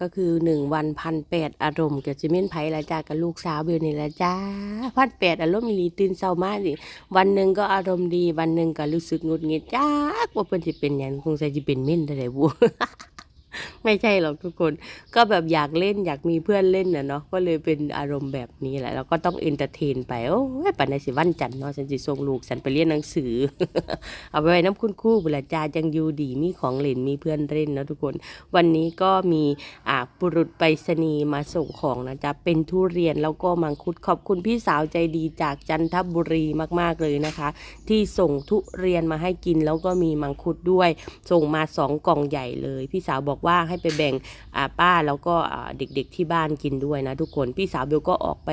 ก็คือหนึ่งวันพันแปดอารมณ์เกี่ยวกับเม่นไผ่ละจ้ากับลูกสาวเบลนี่ละจ้าพันแปดอารมณ์มีลีตื่นเศร้ามากสิวันหนึ่งก็อารมณ์ดี วันหนึ่งก็รู้สึกงุดหงิดจ้าว่าเพิ่นจะเป็นอย่างคงจะเป็นเม่นไรบู ไม่ใช่หรอกทุกคน ก็แบบอยากเล่นอยากมีเพื่อนเล่นน่ะเนาะก็เลยเป็นอารมณ์แบบนี้แหละ แล้วก็ต้องเอนเตอร์เทนไป โอ้ยปันในสิวันจันทร์เนาะฉันสิส่งลูกฉันไปเรียนหนังสือ เอาไปไว้น้ำคุณคู่บุรจาจังอยูดีมีของเล่นมีเพื่อนเล่นนะทุกคน วันนี้ก็มีอ่าปุรุษไปรษณีย์มาส่งของนะจ๊ะเป็นทุเรียนแล้วก็มังคุดขอบคุณพี่สาวใจดีจากจันทบุรีมากๆเลยนะคะ ที่ส่งทุเรียนมาให้กินแล้วก็มีมังคุดด้วย ส่งมาสองกล่องใหญ่เลย พี่สาวบอกว่าให้ไปแบ่งป้าแล้วก็เด็กๆที่บ้านกินด้วยนะทุกคน พี่สาวเบลก็ออกไป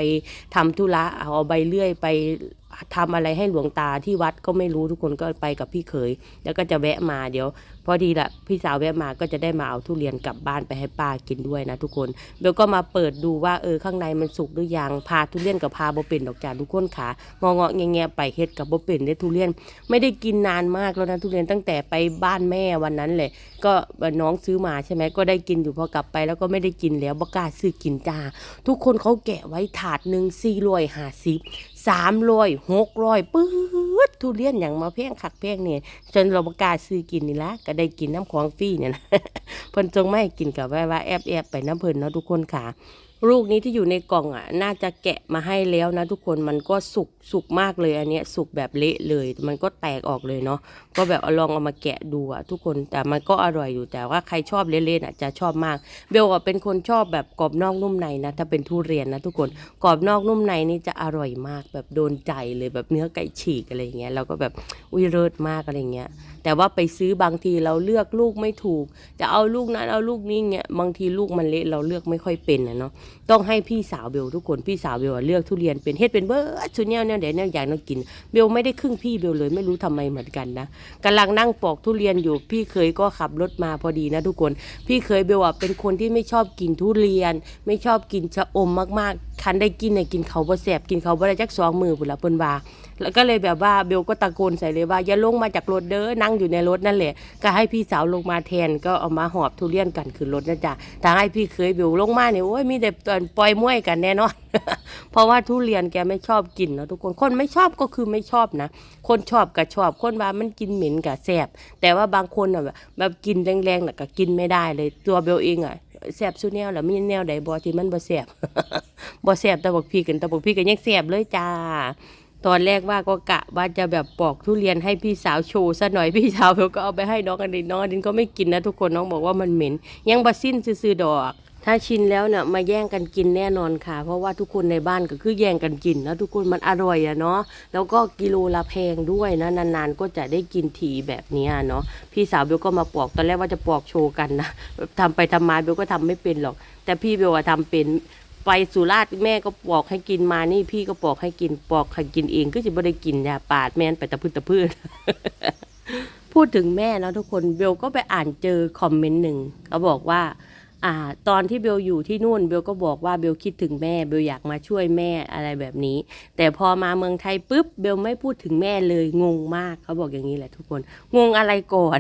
ทำธุระเอาใบเลื่อยไป ทำอะไรให้หลวงตาที่วัดก็ไม่รู้ทุกคนก็ไปกับพี่เขย แล้วก็จะแวะมาเดี๋ยว พอดีละพี่สาวแวะมาก็จะได้มาเอาทุเรียนกลับบ้านไปให้ป้ากินด้วยนะทุกคนเบลก็มาเปิดดูว่าเออข้างในมันสุกหรือยังพาทุเรียนกับพาโบเป็นดอกจานทุกคนขางองๆแงๆไปเฮ็ดกับโบเป็นได้ทุเรียนไม่ได้กินนานมากแล้วนะทุเรียนตั้งแต่ไปบ้านแม่วันนั้นเลยก็น้องซื้อมาใช่ไหมก็ได้กินอยู่พอกลับไป แล้วก็ไม่ได้กินแล้วบกล้าซื้อกินจ้าทุกคนเขาแกะไว้ถาดหนึ่งสี่ร้อยห้าสิบ สามร้อยหกร้อยปื๊ดทุเรียนอย่างมาเพ่งขักเพ่งเนี่ยจนเราประกาศซื้อกินนี่ละก็ได้กินน้ำของฟรีเนี่ยนะเพิ่นจงไม่ให้กินกับว่าว่าแอบแอบไปน้ำเพิ่นเนาะทุกคนค่ะ ลูกนี้ที่อยู่ในกล่องอะ น่าจะแกะมาให้แล้วนะทุกคนมันก็สุกสุกมากเลยอันเนี้ยสุกแบบเละเลย มันก็แตกออกเลยเนาะก็แบบลองเอามาแกะดูอะทุกคนแต่มันก็อร่อยอยู่แต่ว่าใครชอบเละๆอะจะชอบมาก เบลอะเป็นคนชอบแบบกรอบนอกนุ่มในนะ ถ้าเป็นทุเรียนนะทุกคนกรอบนอกนุ่มในนี่จะอร่อยมากแบบโดนใจเลยแบบเนื้อไก่ฉีกอะไรอย่างเงี้ยเราก็แบบอุ้ยเลิศมากอะไรอย่างเงี้ย แต่ว่าไปซื้อบางทีเราเลือกลูกไม่ถูก จะเอาลูกนั้นเอาลูกนี้เงี้ยบางทีลูกมันเละเราเลือกไม่ค่อยเป็นนะเนาะต้องให้พี่สาวเบลทุกคนพี่สาวเบลเลือกทุเรียนเป็นเฮ็ดเป็นเบิร์ชุดเนี้ยเนี่ยเดี๋ยวเนี่ยอยากน้องกิน เบลไม่ได้ครึ่งพี่เบลเลยไม่รู้ทำไมเหมือนกันนะกำลังนั่งปอกทุเรียนอยู่พี่เคยก็ขับรถมาพอดีนะทุกคน พี่เคยเบลอะเป็นคนที่ไม่ชอบกินทุเรียน ไม่ชอบกินชะอมมากๆคันได้กินเนี่ยกินเขาบ่แสบกินเขาบ่ได้จักสองมือพุ่นละเพิ่นว่า แล้วก็เลยแบบว่าเบลก็ตะโกนใส่เลยว่าอย่าลงมาจากรถเด้อนั่งอยู่ในรถนั่นแหละ ก็ให้พี่สาวลงมาแทนก็เอามาหอบทุเรียนกันขึ้นรถนะจ๊ะถ้าให้พี่เคยเบลลงมาเนี่ยโอ้ยมีแต่ตอนปล่อยมวยกันแน่นอน เพราะว่าทุเรียนแกไม่ชอบกินเนาะทุกคนคนไม่ชอบก็คือไม่ชอบนะ คนชอบก็ชอบคนว่ามันกินเหม็นกับแสบแต่ว่าบางคนอะแบบแบบกินแรงๆน่ะก็กินไม่ได้เลยตัวเบลเองอะแสบสุดแนวแล้วมีแนวใดบ่ที่มันบ่แสบบ่แสบแต่บอกพี่กันแต่บอกพี่กันยังแสบเลยจ้า ตอนแรกว่าก็กะว่าจะแบบปอกทุเรียนให้พี่สาวโชว์ซะหน่อยพี่สาวเขาก็เอาไปให้น้องอดินน้องอดินก็ไม่กินนะทุกคนน้องบอกว่ามันเหม็น ยังบะสิ้นซื้อดอก ถ้าชินแล้วเนี่ยมาแย่งกันกินแน่นอนค่ะ เพราะว่าทุกคนในบ้านก็คือแย่งกันกินนะทุกคนมันอร่อยอะเนาะแล้วก็กิโลละแพงด้วยนะนานๆก็จะได้กินทีแบบนี้เนาะพี่สาวเบลก็มาปอกตอนแรกว่าจะปอกโชว์กันนะทำไปทำมาเบลก็ทำไม่เป็นหรอก แต่พี่เบลอะทำเป็น ไปสุราษฎร์แม่ก็บอกให้กินมานี่พี่ก็บอกให้กินบอกให้กินเองก็จะไม่ได้กินยาปาดแม่นไปตะพื้นตะพื้นพูดถึงแม่เนาะทุกคนเบลก็ไปอ่านเจอคอมเมนต์หนึ่งเขาบอกว่า อ่าตอนที่เบลอยู่ที่นู่นเบลก็บอกว่าเบลคิดถึงแม่เบลอยากมาช่วยแม่อะไรแบบนี้ แต่พอมาเมืองไทยปุ๊บเบลไม่พูดถึงแม่เลยงงมากเขาบอกอย่างนี้แหละทุกคนงงอะไรก่อน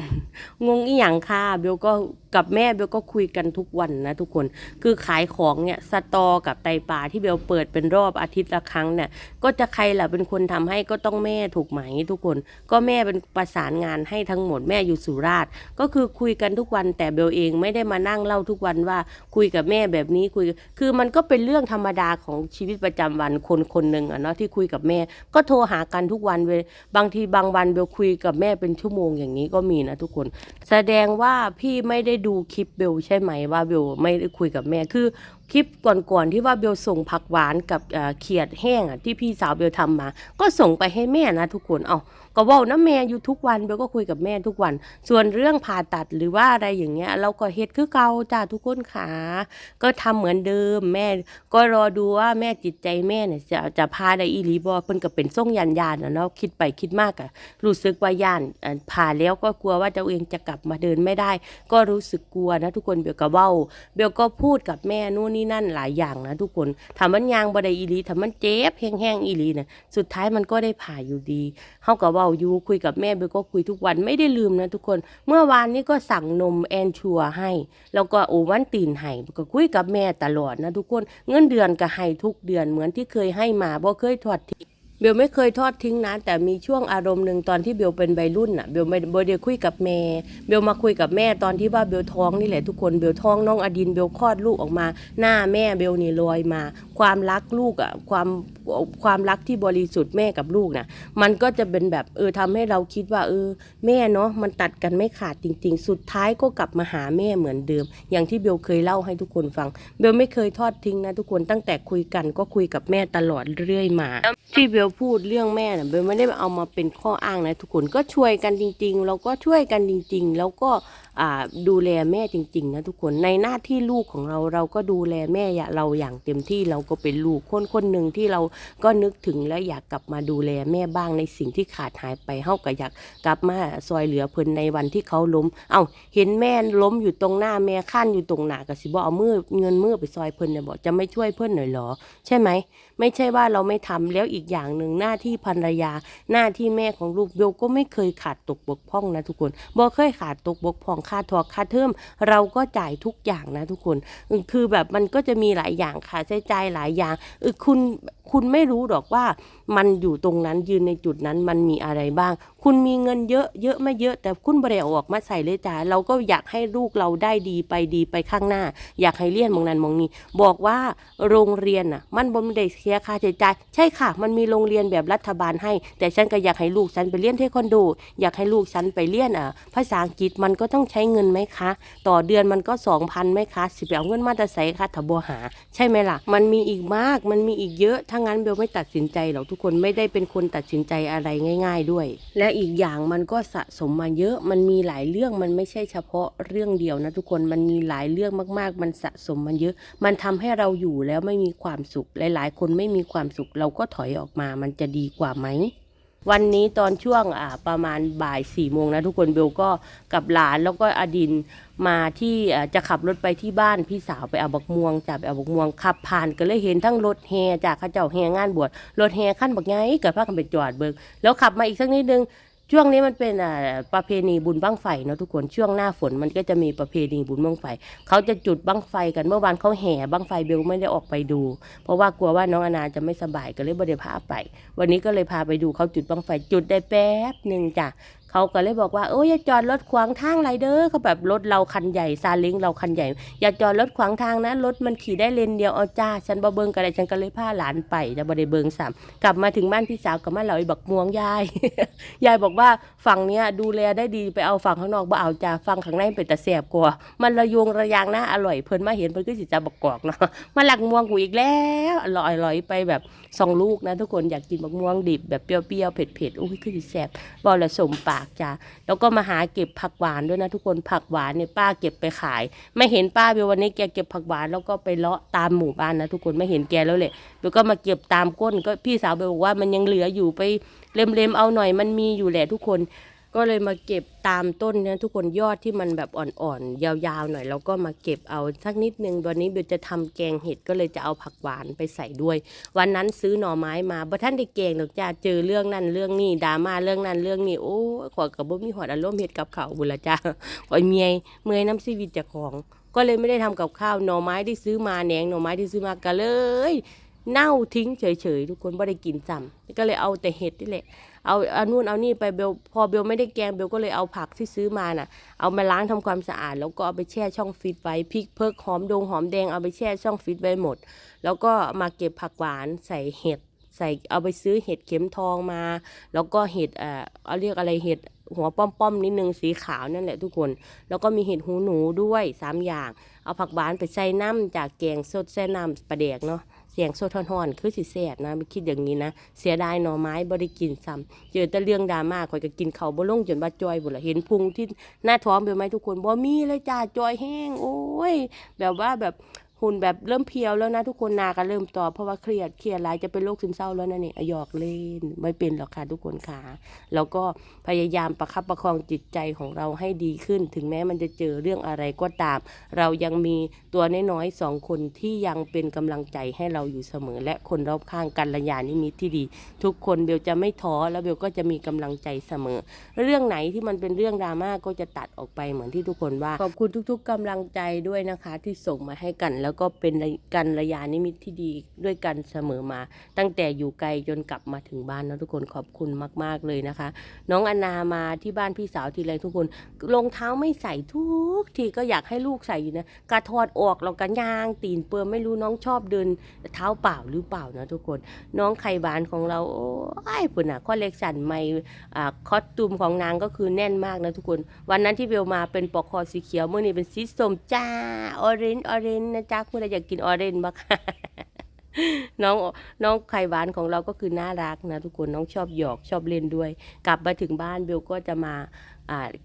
งงอีหยังค่ะเบลก็กับแม่เบลก็คุยกันทุกวันนะทุกคนคือขายของเนี่ยสตอกับไตปลาที่เบลเปิดเป็นรอบอาทิตย์ละครั้งเนี่ยก็จะใครล่ะเป็นคนทำให้ก็ต้องแม่ถูกไหมทุกคน ก็แม่เป็นประสานงานให้ทั้งหมดแม่อยู่สุราษฎร์ก็คือคุยกันทุกวันแต่เบลเองไม่ได้มานั่งเล่าทุกวันว่าคุยกับแม่แบบนี้คุย คือมันก็เป็นเรื่องธรรมดาของชีวิตประจำวันคนคนหนึ่งอะเนาะที่คุยกับแม่ ก็โทรหากันทุกวันเวบางทีบางวันเบลคุยกับแม่เป็นชั่วโมงอย่างนี้ก็มีนะทุกคน แสดงว่าพี่ไม่ได้ดูคลิปเบลใช่ไหมว่าเบลไม่ได้คุยกับแม่คือคลิปก่อนๆที่ว่าเบลส่งผักหวานกับเขียดแห้งอะที่พี่สาวเบลทำมา ก็ส่งไปให้แม่นะทุกคนเอา ก็ว่านะแม่อยู่ทุกวันเบลก็คุยกับแม่ทุกวัน ส่วนเรื่องผ่าตัดหรือว่าอะไรอย่างเงี้ย เราก็เฮ็ดคือเก่าจ้าทุกคนขาก็ทำเหมือนเดิมแม่ ก็รอดูว่าแม่จิตใจแม่เนี่ยจะจะพาได้อีหลีบอเพิ่นก็เป็นส่งยันยานนะเนาะคิดไปคิดมากอะรู้สึกว่าย่านผ่าแล้วก็กลัวว่าเจ้าเองจะกลับมาเดินไม่ได้ ก็รู้สึกกลัวนะทุกคนเบลก็เว้าเบลก็พูดกับแม่นู่นนี่นั่นหลายอย่างนะทุกคนถามมันยางบ่ได้อีหลีถามมันเจ็บแห้งๆอีหลีนะสุดท้ายมันก็ได้ผ่าอยู่ดีเฮาก็เว้าอยู่คุยกับแม่เบลก็คุยทุกวันไม่ได้ลืมนะทุกคน เมื่อวานนี้ก็สั่งนมแอนชัวให้ แล้วก็โอวันตีนให้ก็คุยกับแม่ตลอดนะทุกคนเงินเดือนก็ให้ทุกเดือนเหมือนที่เคยให้มาบ่เคยทอดทิ้งเบลไม่เคยทอดทิ้งนะแต่มีช่วงอารมณ์หนึ่งตอนที่เบลเป็นวัยรุ่นอะเบลไม่เบลได้คุยกับแม่เบลมาคุยกับแม่ตอนที่ว่าเบลท้องนี่แหละทุกคนเบลท้องน้องอดินเบลคลอดลูกออกมา หน้าแม่เบลนี่ลอยมา ความรักลูกอะความความรักที่บริสุทธิ์แม่กับลูกนะมันก็จะเป็นแบบเออทำให้เราคิดว่า เออ แม่เนาะมันตัดกันไม่ขาดจริง ๆ สุดท้ายก็กลับมาหาแม่เหมือนเดิม อย่างที่เบลเคยเล่าให้ทุกคนฟัง เบลไม่เคยทอดทิ้งนะทุกคนตั้งแต่คุยกันก็คุยกับแม่ตลอดเรื่อยมา ที่เบลพูดเรื่องแม่น่ะเบลไม่ได้เอามาเป็นข้ออ้างนะทุกคนก็ช่วยกันจริง ๆ เราก็ช่วยกันจริง ๆ แล้วก็ดูแลแม่จริง ๆ นะทุกคนในหน้าที่ลูกของเราเราก็ดูแลแม่เราอย่างเต็มที่เราก็เป็นลูกคนคนหนึ่งที่เราก็นึกถึงและอยากกลับมาดูแลแม่บ้างในสิ่งที่ขาดหายไปเฮาก็อยากกลับมาซอยเหลือเพิ่นในวันที่เขาล้ม เอ้าเห็นแม่ล้มอยู่ตรงหน้าแม่ขั้นอยู่ตรงหน้าก็สิบ่เอามือเงินมือไปซอยเพิ่นเนี่ยบอกจะไม่ช่วยเพิ่นหน่อยเหรอ ใช่ไหม ไม่ใช่ว่าเราไม่ทำแล้วอีกอย่างหนึ่งหน้าที่ภรรยา หน้าที่แม่ของลูกเบลก็ไม่เคยขาดตกบกพร่องนะทุกคนบ่เคยขาดตกบกพร่องค่าทอค่าเทอมเราก็จ่ายทุกอย่างนะทุกคน คือแบบมันก็จะมีหลายอย่างค่าใช้จ่ายหลายอย่างคุณคุณไม่รู้หรอกว่ามันอยู่ตรงนั้นยืนในจุดนั้นมันมีอะไรบ้าง คุณมีเงินเยอะเยอะไม่เยอะ แต่คุณบริเอาออกมาใส่เลยจ้าเราก็อยากให้ลูกเราได้ดีไปดีไปข้างหน้า อยากให้เรียนมองนั้นมองนี้ บอกว่าโรงเรียนน่ะ มันบ่ได้เสียค่าใช้จ่ายใช่ค่ะ มันมีโรงเรียนแบบรัฐบาลให้ แต่ฉันก็อยากให้ลูกฉันไปเรียนเทควันโด อยากให้ลูกฉันไปเรียนอะภาษาอังกฤษมันก็ต้องใช้เงินไหมคะ ต่อเดือนมันก็สองพันไหมคะสิไปเอาเงินมาแต่ใส่ค่ะถ้าบัวหา ใช่ไหมล่ะ มันมีอีกมากมันมีอีกเยอะถ้างั้นเบลไม่ตัดสินใจหรอกทุกคนไม่ได้เป็นคนตัดสินใจอะไรง่าย ๆด้วย และอีกอย่างมันก็สะสมมาเยอะ มันมีหลายเรื่อง มันไม่ใช่เฉพาะเรื่องเดียวนะทุกคน มันมีหลายเรื่องมาก ๆ มันสะสมมันเยอะ มันทำให้เราอยู่แล้วไม่มีความสุข หลาย ๆ คนไม่มีความสุข เราก็ถอยออกมา มันจะดีกว่าไหม วันนี้ตอนช่วงอ่าประมาณบ่ายสี่โมงนะทุกคนเบลก็กับหลานแล้วก็อดินมาที่จะขับรถไปที่บ้านพี่สาวไปเอาบักม่วงจากเอาบักม่วงขับผ่านก็เลยเห็นทั้งรถแฮจากข้าเจ้าแฮงานบวชรถแฮขั้นบักไงเกิดพากันไปจอดเบิกแล้วขับมาอีกสักนิดนึง ช่วงนี้มันเป็นอ่าประเพณีบุญบั้งไฟเนาะทุกคนช่วงหน้าฝนมันก็จะมีประเพณีบุญบั้งไฟเขาจะจุดบั้งไฟกันเมื่อวานเขาแห่บั้งไฟเบลไม่ได้ออกไปดู เพราะว่ากลัวว่าน้องอนาจะไม่สบายก็เลยไม่ได้พาไป วันนี้ก็เลยพาไปดูเขาจุดบั้งไฟจุดได้แป๊บหนึ่งจ้ะ เขาก็เลยบอกว่าโอ้ยอย่าจอดรถขวางทางไรเด้อเขาแบบรถเราคันใหญ่ซาเล้งเราคันใหญ่ อย่าจอดรถขวางทางนะรถมันขี่ได้เลนเดียวเอาจ้าฉันบ่เบิงกันเลยฉันก็เลยพาหลานไปจะบ่ได้เบิงสามกลับมาถึงบ้านพี่สาวกับมาเราไอ้บักม่วงยาย ยายบอกว่าฝั่งเนี้ยดูแลได้ดีไปเอาฝั่งข้างนอกบ่เอาจ้าฝั่งข้างในเป็นตะแสบกว่ามันระยงระยางนะอร่อยเพิ่นมาเห็นเพิ่นก็สิจะบักกอกเนาะมาหลักม่วงกูอีกแล้วอร่อยอร่อยไปแบบสองลูกนะ ทุกคนอยากกินบักม่วงดิบแบบเปรี้ยวๆเผ็ดๆอุ้ยคือสิแสบบอกแล้วสมปากจ้าแล้วก็มาหาเก็บผักหวานด้วยนะทุกคนผักหวานเนี่ยป้าเก็บไปขาย ไม่เห็นป้าเบลวันนี้แกเก็บผักหวานแล้วก็ไปเลาะตามหมู่บ้านนะทุกคนไม่เห็นแกแล้วแหละเบลก็มาเก็บตามก้นก็พี่สาวเบลบอกว่ามันยังเหลืออยู่ไปเล็มๆเอาหน่อยมันมีอยู่แหละทุกคน ก็เลยมาเก็บตามต้นเนี่ยทุกคนยอดที่มันแบบอ่อนๆยาวๆหน่อยแล้วก็มาเก็บเอาสักนิดนึงวันนี้เบลจะทำแกงเห็ดก็เลยจะเอาผักหวานไปใส่ด้วย วันนั้นซื้อหน่อไม้มาบ่ท่านได้แกงหรอกจ้าเจอเรื่องนั้นเรื่องนี้ดราม่าเรื่องนั้นเรื่องนี้โอ้ขอกับบ่มีหอดอารมณ์เห็ดกับเขาวบุญละจ้าขอยเมียเมื่อยน้ำชีวิตจากของ ก็เลยไม่ได้ทำกับข้าวหน่อไม้ที่ซื้อมาแหนงหน่อไม้ที่ซื้อมาก็เลย เน่าทิ้งเฉยๆทุกคนไม่ได้กินซ้ำก็เลยเอาแต่เห็ดนี่แหละเอาเอานู่นเอานี่ไปเบลพอเบลไม่ได้แกงเบลก็เลยเอาผักที่ซื้อมาน่ะ เอามาล้างทำความสะอาด แล้วก็เอาไปแช่ช่องฟิตไว้พริกเพิกหอมดงหอมแดงเอาไปแช่ช่องฟิตไว้หมด แล้วก็มาเก็บผักหวานใส่เห็ดใส่เอาไปซื้อเห็ดเข็มทองมา แล้วก็เห็ดเอ่อเอาเรียกอะไรเห็ดหัวป้อมๆนิดนึงสีขาวนั่นแหละทุกคน แล้วก็มีเห็ดหูหนูด้วยสามอย่าง เอาผักหวานไปใส่น้ำจากแกงสดใส่น้ำปลาแดกเนาะ เสียงโซทอนอนคือสิแสบนะไม่คิดอย่างนี้นะ เสียดายหน่อไม้บริกินซ้ำเจอแต่เรื่องดราม่าคอยก็กินเขาบ่ลงจนว่าจอยบ่ละเห็นพุงที่หน้าท้องเปไหมทุกคนบ่มีเลยจ้าจอยแห้งโอ้ย แบบว่าแบบ หุ่นแบบเริ่มเพียวแล้วนะทุกคนนาก็เริ่มตอบเพราะว่าเครียดเครียดหลายจะเป็นโรคซึมเศร้าแล้วนะนี่อะหยอกเล่นไม่เป็นหรอกค่ะทุกคนค่ะแล้วก็พยายามประคับประคองจิตใจของเราให้ดีขึ้น ถึงแม้มันจะเจอเรื่องอะไรก็ตาม เรายังมีตัวน้อยๆสองคนที่ยังเป็นกำลังใจให้เราอยู่เสมอ และคนรอบข้างกันระยานิมิตที่ดี ทุกคนเบลจะไม่ท้อแล้วเบลก็จะมีกำลังใจเสมอ เรื่องไหนที่มันเป็นเรื่องดราม่าก็จะตัดออกไปเหมือนที่ทุกคนว่าขอบคุณทุก ๆกำลังใจด้วยนะคะ ที่ส่งมาให้กันแล้วก็เป็นกันระยานิมิตที่ดีด้วยกันเสมอมา ตั้งแต่อยู่ไกลจนกลับมาถึงบ้านนะทุกคนขอบคุณมาก ๆเลยนะคะ น้องอนามาที่บ้านพี่สาวทีไรทุกคนรองเท้าไม่ใส่ทุกทีก็อยากให้ลูกใส่อยู่นะกระทอดออกเรากันยางตีนเปื้อไม่รู้น้องชอบเดินเท้าเปล่าหรือเปล่านะทุกคน น้องไข่บานของเราโอ้ยปุ่นอะข้อเล็กสันไม่อ่าคอสตูมของนางก็คือแน่นมากนะทุกคน วันนั้นที่เบลมาเป็นปอกคอสีเขียวเมื่อนี้เป็นสีส้มจ้าออเรนจ์ออเรนจ์นะจ๊ะคุณอยากกินออเรนจ์บ้างน้องน้องไข่หวานของเราก็คือน่ารักนะทุกคนน้องชอบหยอกชอบเล่นด้วย กลับมาถึงบ้านเบลก็จะมา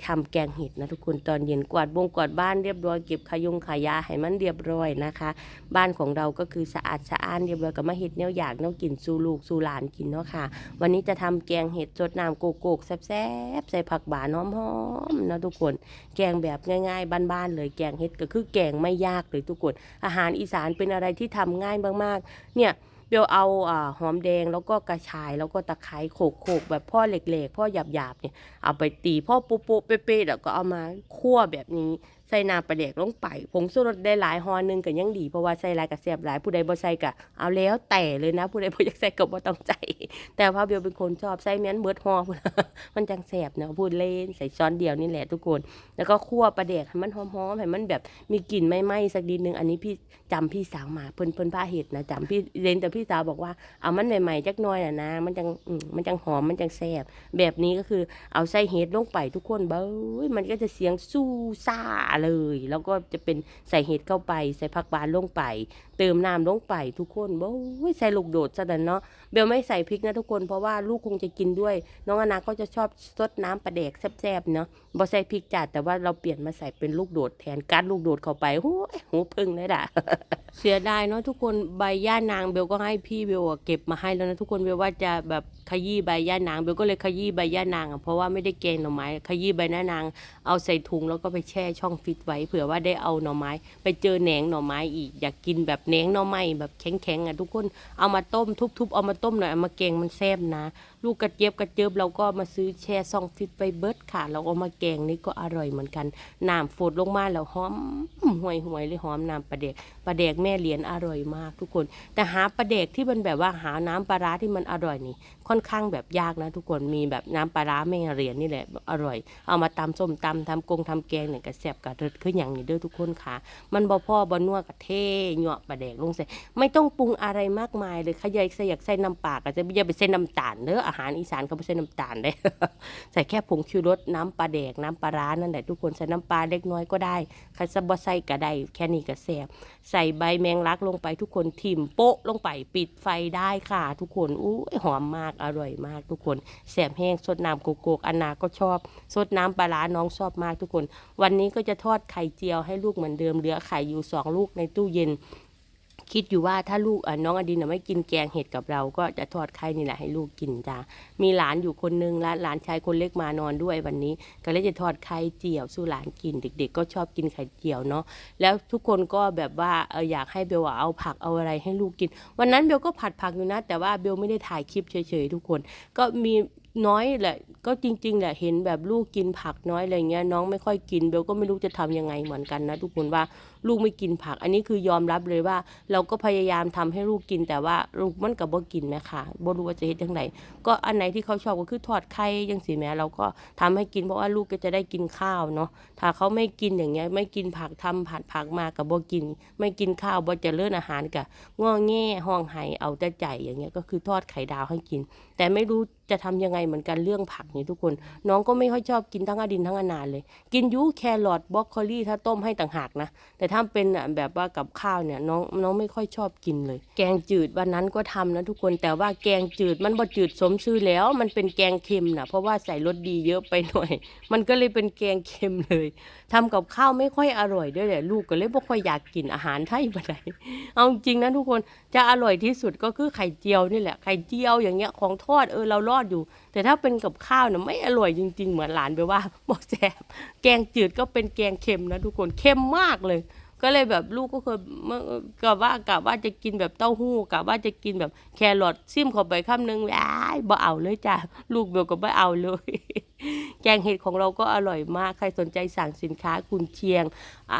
ทำแกงเห็ดนะทุกคนตอนเย็นกวาดบงกวาดบ้านเรียบร้อยเก็บขยงขายาให้มันเรียบร้อยนะคะ บ้านของเราก็คือสะอาดสะอ้านเรียบร้อยกับมาเห็ดแนวอยากแนวกินสู่ลูกสู่หลานกินเนาะค่ะ วันนี้จะทำแกงเห็ดสดน้ำโกโก้แซ่บๆใส่ผักหวานหอมๆนะทุกคน แกงแบบง่าย ๆ บ้านๆเลยแกงเห็ดก็คือแกงไม่ยากเลยทุกคน อาหารอีสานเป็นอะไรที่ทำง่ายมากๆ เนี่ย เบลเอาอ่าหอมแดงแล้วก็กระชายแล้วก็ตะไคร้โขกๆแบบพ่อเหล็กๆพ่อหยาบๆเนี่ยเอาไปตีพ่อโป๊ะๆเป๊ะๆแล้วก็เอามาคั่วแบบนี้ ใส่น้ำปลาแดกลงไป ผงชูรสได้หลายหอหนึงก็ยังดี เพราะว่าใส่หลายกับแซ่บหลายผู้ใดบ่ใส่ก็เอาแล้วแต่เลยนะ ผู้ใดบ่อยากใส่ก็บ่ต้องใส่แต่ว่าเบลเป็นคนชอบใส่แม้นเบิดหอพุ่นมันจังแสบเนาะพูดเล่นใส่ช้อนเดียวนี่แหละทุกคน แล้วก็คั่วปลาแดกให้มันหอมๆให้มันแบบมีกลิ่นไหม้ๆสักนิดนึงอันนี้พี่จำพี่สาวมาเพิ่นเพิ่นพาเห็ดนะจำพี่เรนแต่พี่สาวบอกว่าเอามันใหม่ๆจักหน่อยน่ะนะ มันจังมมันจังหอมมันจังแซ่บแบบนี้ก็คือเอาใส่เห็ดลงไปทุกคนเบ้ยมันก็จะเสียงสู้ซ่าเลย แล้วก็จะเป็นใส่เห็ดเข้าไป ใส่ผักหวานลงไป เติมน้ำลงไปทุกคนเบ้ยใส่ลูกโดดซะดันเนาะเบลไม่ใส่พริกนะทุกคนเพราะว่าลูกคงจะกินด้วย น้องอนาก็จะชอบซดน้ำปลาแดกแซ่บๆเนาะบ่ใส่พริกจัดแต่ว่าเราเปลี่ยนมาใส่เป็นลูกโดดแทนกัดลูกโดดเข้าไปหูยหูพึ่งเลยด่ะเสียดายเนาะทุกคนใบย่านางเบลก็ให้พี่เบลเก็บมาให้แล้วนะทุกคนเบลว่าจะแบบขยี้ใบย่านางเบลก็เลยขยี้ใบย่านางอะเพราะว่าไม่ได้แกงหน่อไม้ขยี้ใบหน้านางเอาใส่ถุงแล้วก็ไปแช่ช่องฟิตไว้เผื่อว่าได้เอาหน่อไม้ ไปเจอแหนงหน่อไม้อีก อยากกินแบบแหนงหน่อไม้แบบแข็งๆอะทุกคนเอามาต้มทุบๆเอามาต้มหน่อยเอามาแกงมันแซ่บนะ ลูกกระเจี๊ยบกระเจี๊ยบเราก็มาซื้อแช่ซองฟิตไปเบิร์ดค่ะ เราเอามาแกงนี่ก็อร่อยเหมือนกันน้ำฝดลงมาแล้วหอมห่วยห่วยเลยหอมน้ำปลาเด็กปลาเด็กแม่เหรียญอร่อยมากทุกคน แต่หาปลาเด็กที่มันแบบว่าหาน้ำปลาร้าที่มันอร่อยนี่ ค่อนข้างแบบยากนะทุกคนมีแบบน้ำปลาร้าแม่เหรียญนี่แหละอร่อย เอามาตำส้มตำทำกงทำแกงเนี่ยกระแสบกระเริดขึ้นอย่างนี้เด้อทุกคนค่ะ มันบ่พ่อบ่นัวกระเทเหยาะปลาแดกลงใส่ไม่ต้องปรุงอะไรมากมายเลยขยายใส่อยากใส่น้ำปลาก็จะอย่าไปใส่น้ำตาลเด้ออาหารอีสานเขาไม่ใส่น้ำตาลเลยใส่แค่ผงชูรสน้ำปลาแดกน้ำปลาร้านั่นแหละทุกคนใส่น้ำปลาเล็กน้อยก็ได้ใครจะบ่ใส่ก็ได้แค่นี้ก็แซ่บใส่ใบแมงลักลงไปทุกคนทิ่มโปะลงไปปิดไฟได้ค่ะ ทุกคนอู้หอมมากอร่อยมากทุกคนแสบแห้งสดน้ำโกโกกอันนาก็ชอบสดน้ำปลาร้าน้องชอบมากทุกคน วันนี้ก็จะทอดไข่เจียวให้ลูกเหมือนเดิมเหลือไข่อยู่สองลูกในตู้เย็น คิดอยู่ว่าถ้าลูกน้องอดินไม่กินแกงเห็ดกับเราก็จะทอดไข่นี่แหละให้ลูกกินจ้ามีหลานอยู่คนนึงและหลานชายคนเล็กมานอนด้วยวันนี้ ก็เลยจะทอดไข่เจียวสู้หลานกินเด็ก ๆ ก็ชอบกินไข่เจียวเนาะแล้วทุกคนก็แบบว่าเอออยากให้เบลเอาผักเอาอะไรให้ลูกกิน วันนั้นเบลก็ผัดผักอยู่นะ แต่ว่าเบลไม่ได้ถ่ายคลิปเฉยๆทุกคน ก็มี น้อยแหละ ก็จริง ๆ แหละเห็นแบบลูกกินผักน้อยอะไรเงี้ยน้องไม่ค่อยกินเบลก็ไม่รู้จะทำยังไงเหมือนกันนะทุกคนว่าลูกไม่กินผัก อันนี้คือยอมรับเลยว่า เราก็พยายามทำให้ลูกกินแต่ว่าลูกมันกับบ่กินแม่ค่ะบ่รู้ว่าจะเฮ็ดจังไดก็อันไหนที่เขาชอบก็คือทอดไข่จังซี่แหม่เราก็ทำให้กินเพราะว่าลูกก็จะได้กินข้าวเนาะถ้าเขาไม่กินอย่างเงี้ยไม่กินผักทำผัดผักมากับบ่กิน ไม่กินข้าวบ่เจริญอาหารกะง้อแง่ห้องไห้เอาแต่ใจอย่างเงี้ยก็คือทอดไข่ดาวให้กิน แต่ไม่รู้ จะทำยังไงเหมือนกันเรื่องผักนี่ทุกคน น้องก็ไม่ค่อยชอบกินทั้งอดินทั้งอนาเลย กินยูแครอทบรอกโคลี่ถ้าต้มให้ต่างหากนะ แต่ถ้าเป็นแบบว่ากับข้าวเนี่ยน้องน้องไม่ค่อยชอบกินเลย แกงจืดวันนั้นก็ทำนะทุกคนแต่ว่าแกงจืดมันบ่จืดสมชื่อแล้ว มันเป็นแกงเค็มนะเพราะว่าใส่รสดีเยอะไปหน่อย มันก็เลยเป็นแกงเค็มเลยทำกับข้าวไม่ค่อยอร่อยด้วยแหละลูกก็เลยบ่ค่อยอยากกินอาหารไทยปานใดเอาจริงนะทุกคนจะอร่อยที่สุดก็คือไข่เจียวนี่แหละไข่เจียวอย่างเงี้ยของทอดเออเรารอดอยู่ แต่ถ้าเป็นกับข้าวเนี่ยไม่อร่อยจริง ๆ เหมือนหลานไปว่าบอกแซ่บแกงจืดก็เป็นแกงเค็มนะทุกคนเค็มมากเลย ก็เลยแบบลูกก็เคยเมื่อกะว่ากะว่าจะกินแบบเต้าหู้กะว่าจะกินแบบแครอทซิมเข้าไปคำหนึงอ้ายบ่เอาเลยจ้ะลูกเบลก็บ่เอาเลยแกงเห็ดของเราก็อร่อยมากใครสนใจสั่งสินค้าคุณเชียง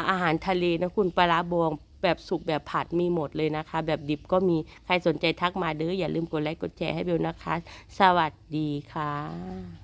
อาหารทะเลนะคุณปลาบอง แบบสุกแบบผัดมีหมดเลยนะคะ แบบดิบก็มีใครสนใจทักมาเด้ออย่าลืมกดไลค์กดแชร์ให้เบลนะคะ สวัสดีค่ะ